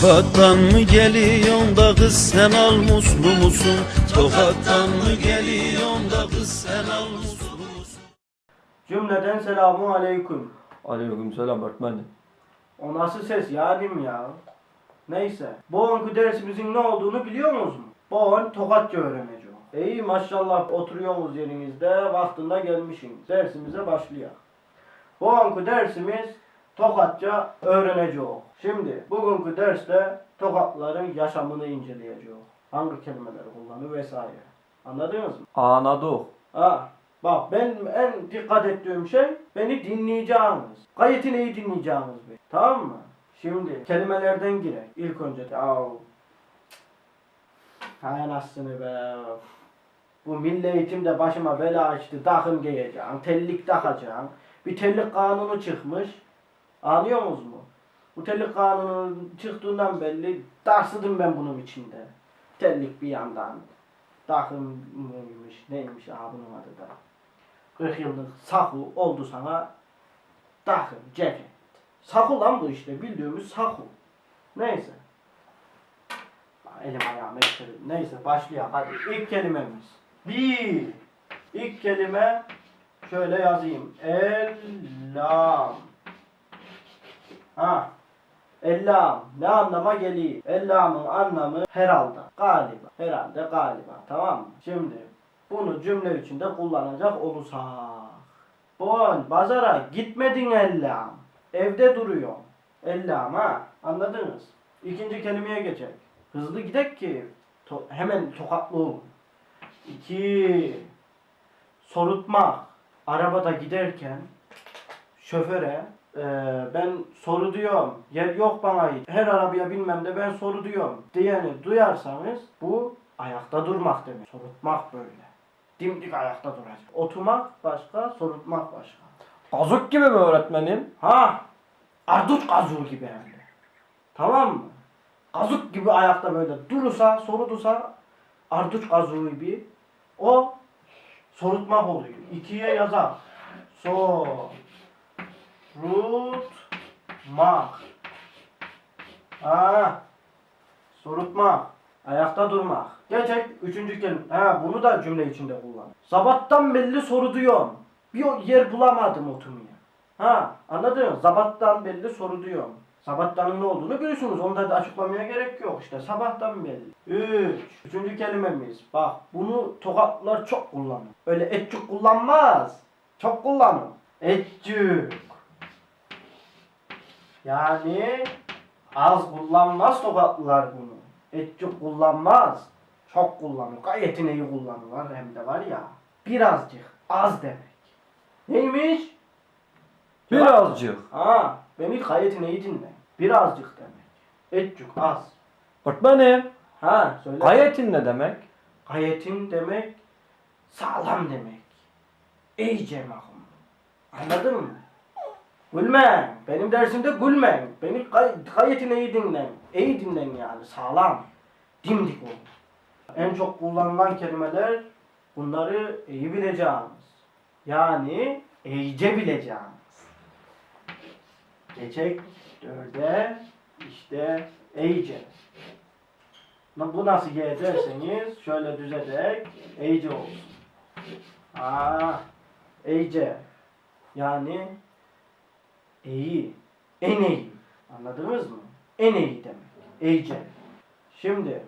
Tokattan mı geliyorsun da kız sen al muslu musun? Tokattan mı geliyorsun da kız sen al muslu musun? Cümleden selamun aleyküm. Aleykümselam öğretmenim. O nasıl ses yarim ya? Neyse. Bu anki dersimizin ne olduğunu biliyor musunuz? Bu an Tokatça öğreneceğim. İyi maşallah oturuyorsunuz yerinizde vaktinde gelmişsiniz. Dersimize başlayalım. Bu anki dersimiz Tokatça öğreneceğiz. Şimdi bugünkü derste Tokatlıların yaşamını inceleyeceğiz. Hangi kelimeleri kullanıyor vesaire. Anladınız mı? Anladık. Ha, bak ben en dikkat ettiğim şey beni dinleyeceğiniz. Gayet iyi dinleyeceğiniz bir. Tamam mı? Şimdi kelimelerden girek. İlk önce de av. Hay anasını be. Bu milli eğitimde başıma bela açtı. Takım giyeceğim. Tellik takacağım. Bir tellik kanunu çıkmış. Anlıyor musunuz mu? Bu tellik kanunu çıktığından belli darsıdım ben bunun içinde. Tellik bir yandan. Takım mıymış neymiş aha adı da. 40 yıllık saku oldu sana takım ceket. Saku lan bu işte bildiğimiz saku. Neyse. Elim ayağım ettirdim. Neyse başlayalım hadi. İlk kelimemiz. Bir. İlk kelime şöyle yazayım. Ellam. Ha. Ellam ne anlama geliyor? Ellamın anlamı herhalde, galiba, herhalde, galiba. Tamam mı? Şimdi bunu cümle içinde kullanacak olursak. Bon, pazara gitmedin ellam. Evde duruyor. Ellam ha. Anladınız? İkinci kelimeye geçelim. Hızlı gidek ki to- hemen tokatlı olun. İki. Sorutmak. Arabada giderken şoföre eee, ben soru diyorum. Yer yok bana ait. Her arabaya binmem de ben soru diyorum. Diyeni duyarsanız bu ayakta durmak demek. Sorutmak böyle. Dimdik ayakta duracak. Oturmak başka, sorutmak başka. Kazık gibi mi öğretmenim? Ha! Ardut kazuğu gibi hem de. Tamam mı? Kazık gibi ayakta böyle durursa, sorudursa ardut kazuğu gibi o sorutmak oluyor. İkiye yazar. Sorutmak. Ha. Sorutmak. Ayakta durmak. Geçek üçüncü kelime. Ha bunu da cümle içinde kullan. Sabahtan belli soru diyorum. Bir yer bulamadım oturmaya. Ha anladın? Sabahtan belli soru diyorum. Sabahtanın ne olduğunu biliyorsunuz. Onu da açıklamaya gerek yok işte. Sabahtan belli. Üç. Üçüncü kelimemiz. Bak bunu tokatlılar çok kullanır. Öyle etçük kullanmaz. Çok kullanır. Etçük. Yani az kullanmaz tokatlılar bunu. Etçük kullanmaz. Çok kullanır. Gayet iyi kullanırlar hem de var ya. Birazcık az demek. Neymiş? Birazcık. Ha, beni gayet iyi dinle. Birazcık demek. Etçük az. Öğretmenim. Ha, söyle. Gayetin ne demek? Gayetin demek sağlam demek. İyice mahkum. Anladın mı? Gülme. Benim dersimde gülme. Beni gay gayetin iyi dinlen. İyi dinlen yani. Sağlam. Dimdik ol. En çok kullanılan kelimeler bunları iyi bileceğimiz. Yani iyice bileceğimiz. Geçek dörde işte iyice. Bu nasıl G derseniz şöyle düzedek iyice olsun. Aa, iyice. Yani iyi. En iyi. Anladınız mı? En iyi demek. İyice. Şimdi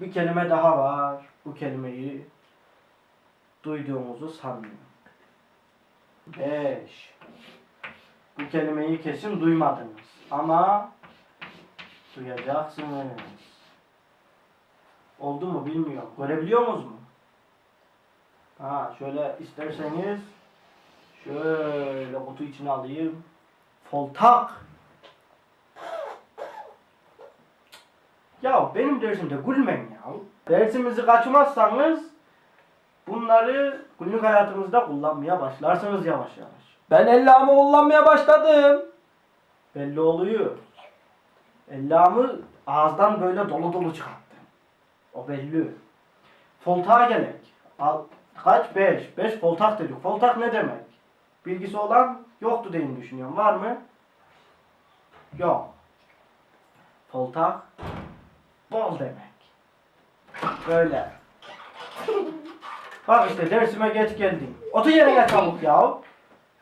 bir kelime daha var. Bu kelimeyi duyduğumuzu sanmıyorum. Beş. Bu kelimeyi kesin duymadınız. Ama duyacaksınız. Oldu mu bilmiyorum. Görebiliyor musunuz mu? Ha şöyle isterseniz şöyle kutu içine alayım. Foltak. Ya benim dersimde gülmeyin ya. Dersimizi kaçmazsanız bunları günlük hayatınızda kullanmaya başlarsınız yavaş yavaş. Ben ellamı kullanmaya başladım. Belli oluyor. Ellamı ağızdan böyle dolu dolu çıkarttı. O belli. Foltağa gelek. Al, kaç? Beş. Beş foltak dedik. Foltak ne demek? Bilgisi olan yoktu diye düşünüyorum. Var mı? Yok. Foltak bol demek. Böyle. Bak işte dersime geç geldin. Otur yerine çabuk ya.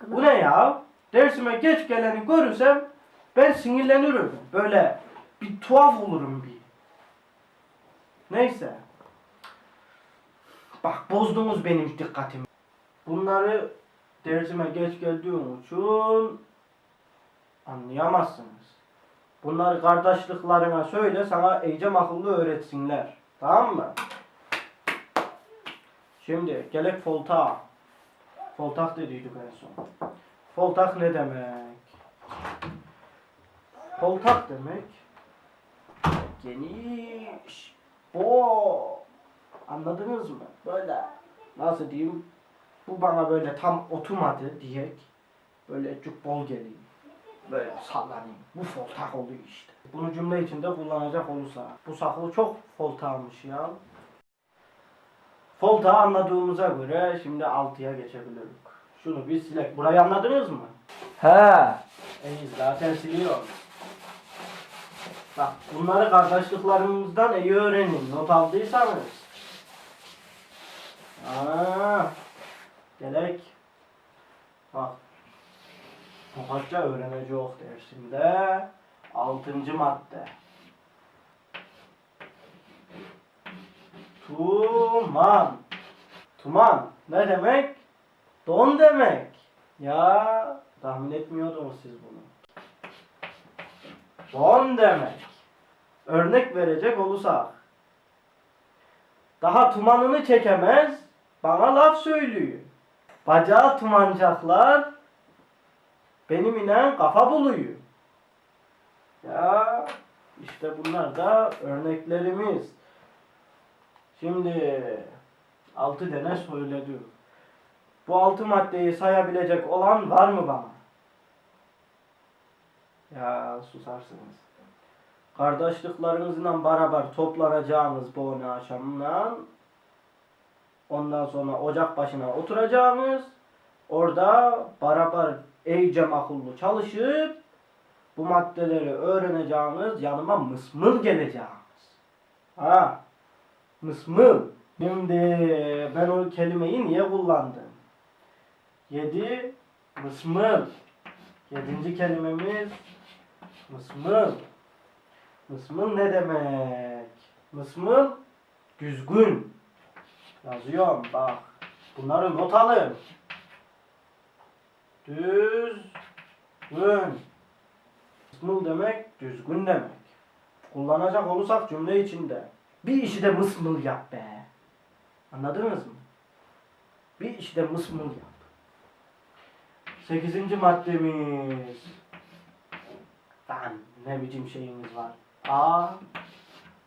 Bu ne ya? Dersime geç geleni görürsem ben sinirlenirim. Böyle bir tuhaf olurum bir. Neyse. Bak bozdunuz benim dikkatimi. Bunları dersime geç geldiğim için anlayamazsınız. Bunları kardeşliklerine söyle sana ecem akıllı öğretsinler. Tamam mı? Şimdi gelek foltağa. Foltak dediydik en son. Foltak ne demek? Foltak demek geniş, bol. Anladınız mı? Böyle nasıl diyeyim? Bu bana böyle tam oturmadı diyek. Böyle çok bol geleyim. Böyle sallanayım. Bu foltak oluyor işte. Bunu cümle içinde kullanacak olursa. Bu saklı çok foltağmış ya. Foltağı anladığımıza göre şimdi altıya geçebiliriz. Şunu bir silek. Burayı anladınız mı? He. İyi zaten siliyorum. Bak bunları kardeşliklerimizden iyi öğrenin. Not aldıysanız. Aa, gerek. Bak. Tokatça öğreneceğiz dersinde. Altıncı madde. Tuman. Tuman ne demek? Don demek. Ya tahmin etmiyordunuz siz bunu. Don demek. Örnek verecek olursak. Daha tumanını çekemez, bana laf söylüyor. Bacağı tumancaklar, benim inen kafa buluyor. Ya işte bunlar da örneklerimiz. Şimdi altı tane söyledim. Bu altı maddeyi sayabilecek olan var mı bana? Ya susarsınız. Kardeşliklerinizle beraber toplanacağınız bu ne akşamdan ondan sonra ocak başına oturacağınız orada beraber iyicem akıllı çalışıp bu maddeleri öğreneceğiniz yanıma mısmıl geleceğiniz. Ha mısmıl. Şimdi ben o kelimeyi niye kullandım? Yedi mısmıl. Yedinci kelimemiz mısmıl. Mısmıl ne demek? Mısmıl düzgün. Yazıyorum bak. Bunları not alın. Düzgün. Mısmıl demek düzgün demek. Kullanacak olursak cümle içinde. Bir işi de mısmıl yap be. Anladınız mı? Bir işi de mısmıl yap. Sekizinci maddemiz. Lan ne biçim şeyimiz var. A.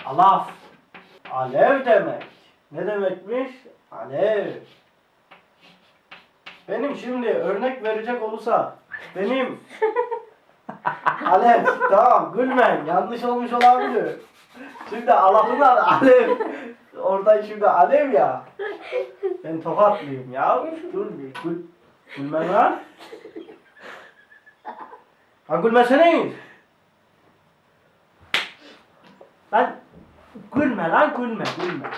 Alaf. Alev demek. Ne demekmiş? Alev. Benim şimdi örnek verecek olursa benim Alev tamam gülmen yanlış olmuş olabilir. Şimdi Alaf'ın Alev. Orada şimdi Alev ya. Ben tokatlıyım ya. Dur bir gül. Gülme lan. Ha gülmesene. Lan gülme lan gülme gülme.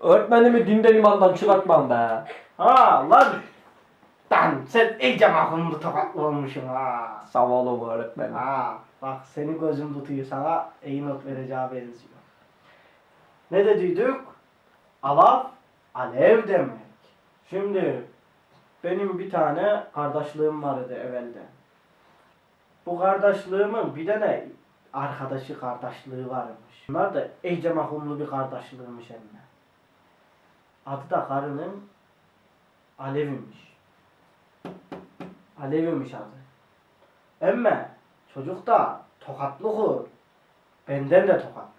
Öğretmenimi dinden imandan çıkartmam be. Ha lan. Lan sen iyice mahkumlu tokatlı olmuşsun ha. Sağ olun öğretmenim. Ha bak seni gözüm tutuyor sana iyi not vereceğe benziyor. Ne dediydik? Alaf, alev demek. Şimdi benim bir tane kardeşliğim vardı evvelde. Bu kardeşliğimin bir tane arkadaşı kardeşliği varmış. Bunlar da iyice mahkumlu bir kardeşliğiymiş emme. Adı da karının Alev'iymiş. Alev'iymiş adı. Emme çocuk da tokatlı kur. Benden de tokatlı.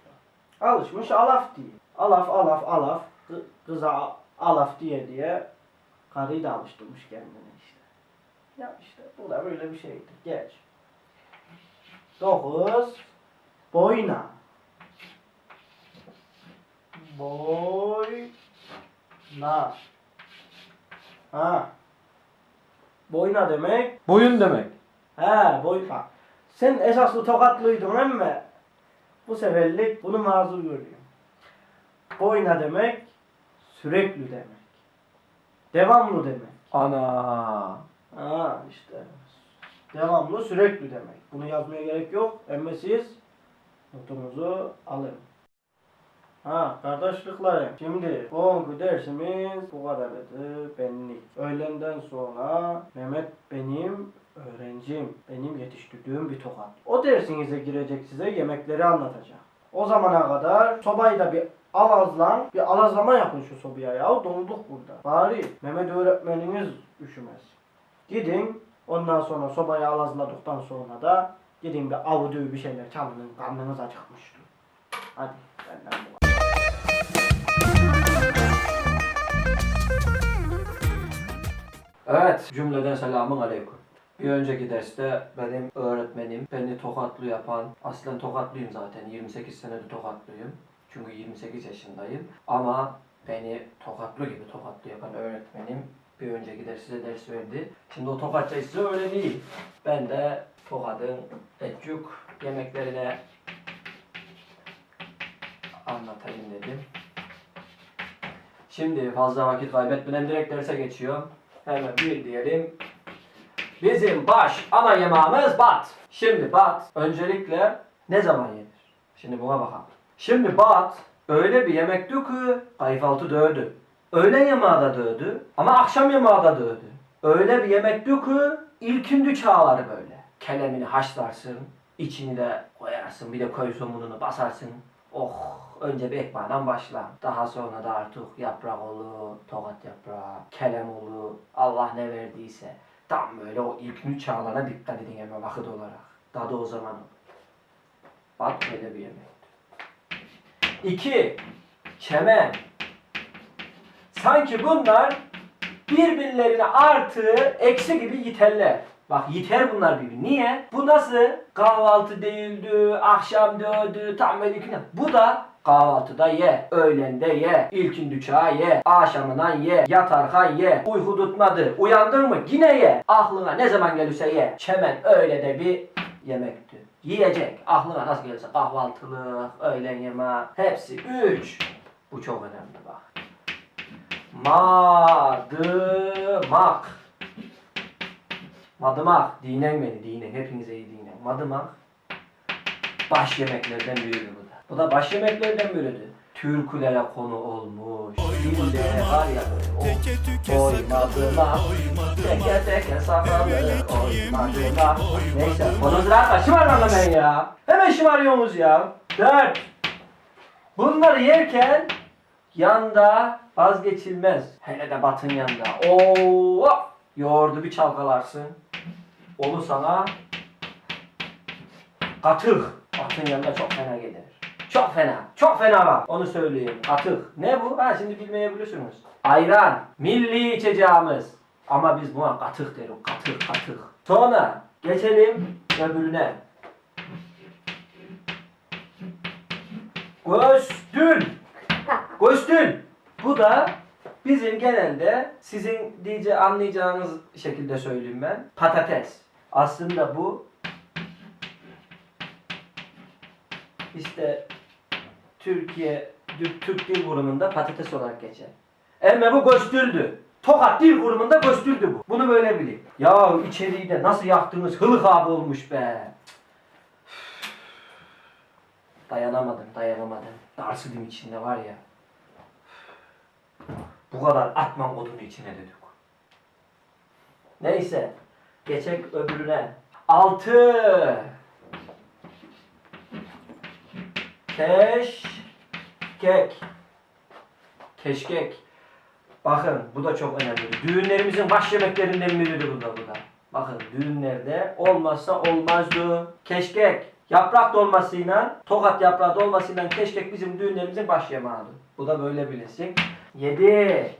Alışmış alaf diye. Alaf alaf alaf. Kı- Kıza alaf diye diye karıyı da alıştırmış kendine işte. Ya işte bu da böyle bir şeydi. Geç. Dokuz. Boyna. Boyna. Ha. Boyna demek Boyun demek. He boy bak. Sen esaslı tokatlıydın emme. Bu seferlik bunu mazur görüyorum. Boyna demek sürekli demek. Devamlı demek. Ana. Aa işte. Devamlı sürekli demek. Bunu yazmaya gerek yok. Ama siz notumuzu alın. Ha kardeşliklerim. Şimdi bugünkü dersimiz bu kadardı. Benlik. Öğlenden sonra Mehmet benim öğrencim. Benim yetiştirdiğim bir tokat. O dersinize girecek size yemekleri anlatacak. O zamana kadar sobayı da bir alazlan, bir alazlama yapın şu sobaya ya. Donduk burada. Bari Mehmet öğretmeniniz üşümez. Gidin ondan sonra sobayı alazladıktan sonra da gidin bir avuduğu bir şeyler çalın. Karnınız acıkmıştır. Hadi benden bu. Evet, cümleden selamun aleyküm. Bir önceki derste benim öğretmenim beni tokatlı yapan, aslen tokatlıyım zaten, 28 senedir tokatlıyım. Çünkü 28 yaşındayım. Ama beni tokatlı gibi tokatlı yapan öğretmenim bir önceki ders size ders verdi. Şimdi o tokatça size öyle değil. Ben de tokadın etçük yemeklerine anlatayım dedim. Şimdi fazla vakit kaybetmeden direkt derse geçiyorum. Hemen bir diyelim. Bizim baş ana yemeğimiz bat. Şimdi bat öncelikle ne zaman yenir? Şimdi buna bakalım. Şimdi bat öyle bir yemekti ki kayfaltı dövdü. Öğlen yemeği de dövdü ama akşam yemeği de dövdü. Öyle bir yemekti ki ilkindi çağları böyle. Kelemini haşlarsın, içini de koyarsın, bir de köy somununu basarsın. Oh, önce bir ekmeğden başla. Daha sonra da artık yaprak olur, tokat yaprağı, kelem olur, Allah ne verdiyse. Tam böyle o ilk çağlara dikkat edin yeme vakit olarak. Tadı o zaman. Bak böyle bir yemekti. İki, çemen. Sanki bunlar birbirlerine artı, eksi gibi yiterler. Bak yiter bunlar birbirini. Niye? Bu nasıl? Kahvaltı değildi, akşam döndü, tam böyle iki- Bu da kahvaltıda ye, öğlende ye, ilkin düçağı ye, akşamından ye, yatarken ye, uyku tutmadı, uyandın mı yine ye. Aklına ne zaman gelirse ye. Çemen öyle de bir yemekti. Yiyecek. Aklına nasıl gelirse kahvaltılık, öğlen yemeği, hepsi üç. Bu çok önemli bak. Madımak. Madımak. Dinen beni dinen. Hepinize iyi dinen. Madımak. Baş yemeklerden biridir bu. Bu da baş yemeklerden biridir. Türkülere konu olmuş. Dillere var ya böyle. Oh. Oymadımak. Teke teke sakalı. Oymadımak. Neyse. Konuşlar kaçıvar lan ben ya. Hemen şımarıyorsunuz ya. Dört. Bunları yerken yanda vazgeçilmez. Hele de batın yanında. Oo! Yoğurdu bir çalkalarsın. Onu sana katık. Batın yanında çok fena gelir. Çok fena. Çok fena bak. Onu söyleyeyim. Katık. Ne bu? Ha şimdi bilmeyebilirsiniz. Ayran. Milli içeceğimiz. Ama biz buna katık deriz. Katık katık. Sonra geçelim öbürüne. Göstül. Göstül. Bu da bizim genelde sizin diye anlayacağınız şekilde söyleyeyim ben. Patates. Aslında bu işte Türkiye Türk, Dil Kurumu'nda patates olarak geçer. Emme bu göstüldü. Tokat Dil Kurumu'nda göstüldü bu. Bunu böyle bilin. Ya içeriği de nasıl yaktığınız hılık abi olmuş be. Dayanamadım, dayanamadım. Darsıdım içinde var ya. Bu kadar atman odunu içine dedik. Neyse. Geçek öbürüne. Altı. Keşkek. Keşkek. Bakın bu da çok önemli. Düğünlerimizin baş yemeklerinden biridir bu da bu da. Bakın düğünlerde olmazsa olmazdı. Keşkek. Yaprak dolmasıyla, tokat yaprağı dolmasıyla keşkek bizim düğünlerimizin baş yemeğidir. Bu da böyle bilinsin. 7.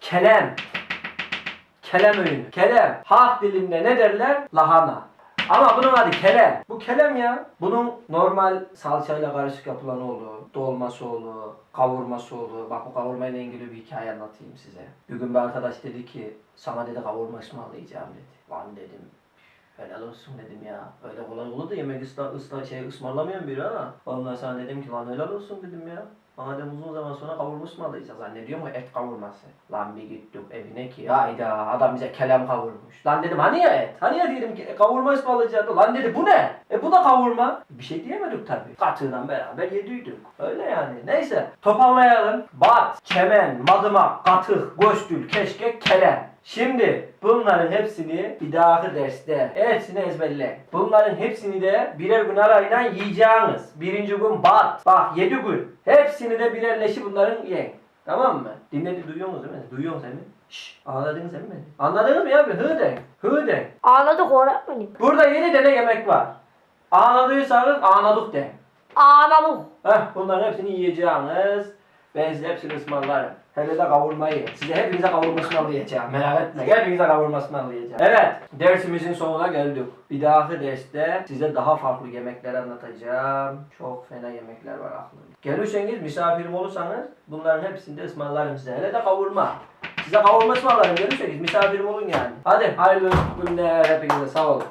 Kelem. Kelem öğünü. Kelem. Halk dilinde ne derler? Lahana. Ama bunun adı kelem. Bu kelem ya. Bunun normal salçayla karışık yapılan olur. Dolması olur. Kavurması olur. Bak bu kavurmayla ilgili bir hikaye anlatayım size. Bir gün bir arkadaş dedi ki sana dedi kavurma ısmarlayacağım dedi. Lan dedim. Helal olsun dedim ya. Öyle kolay olur da yemek ısla, ısla şey ısmarlamayan biri ha. Vallahi sana dedim ki lan helal olsun dedim ya. Madem uzun zaman sonra kavurma ısmarlayacağız. Zannediyorum ki et kavurması. Lan bir gittik evine ki hayda adam bize kelem kavurmuş. Lan dedim hani ya et? Hani ya dedim ki kavurma ısmarlayacaktı. Lan dedi bu ne? E bu da kavurma. Bir şey diyemedik tabii. Katığından beraber yediydik. Öyle yani. Neyse toparlayalım. Bat, çemen, madımak, katık, göstül, keşkek, kelem. Şimdi bunların hepsini bir dahaki derste hepsini ezberle. Bunların hepsini de birer gün arayla yiyeceğiniz. Birinci gün bat. Bak yedi gün. Hepsini de birerleşi bunların yiyin. Tamam mı? Dinledi duyuyor musun değil mi? Duyuyor musun sen mi? Şşş anladınız değil mi? Anladınız mı ya? Hı de. Hı de. Anladık öğretmenim. Burada yedi tane yemek var. Anladıysanız anladık de. Anladık. Heh, bunların hepsini yiyeceğiniz. Ben size hepsini ısmarlarım. Hele de kavurmayı. Size hepinize kavurma ısmarlayacağım. Merak etme. Hepinize kavurma ısmarlayacağım. Evet. Dersimizin sonuna geldik. Bir dahaki derste size daha farklı yemekler anlatacağım. Çok fena yemekler var aklımda. Gelirseniz misafirim olursanız bunların hepsini de ısmarlarım size. Hele de kavurma. Size kavurma ısmarlarım. Gelirseniz misafirim olun yani. Hadi hayırlı günler hepinize. Sağ olun.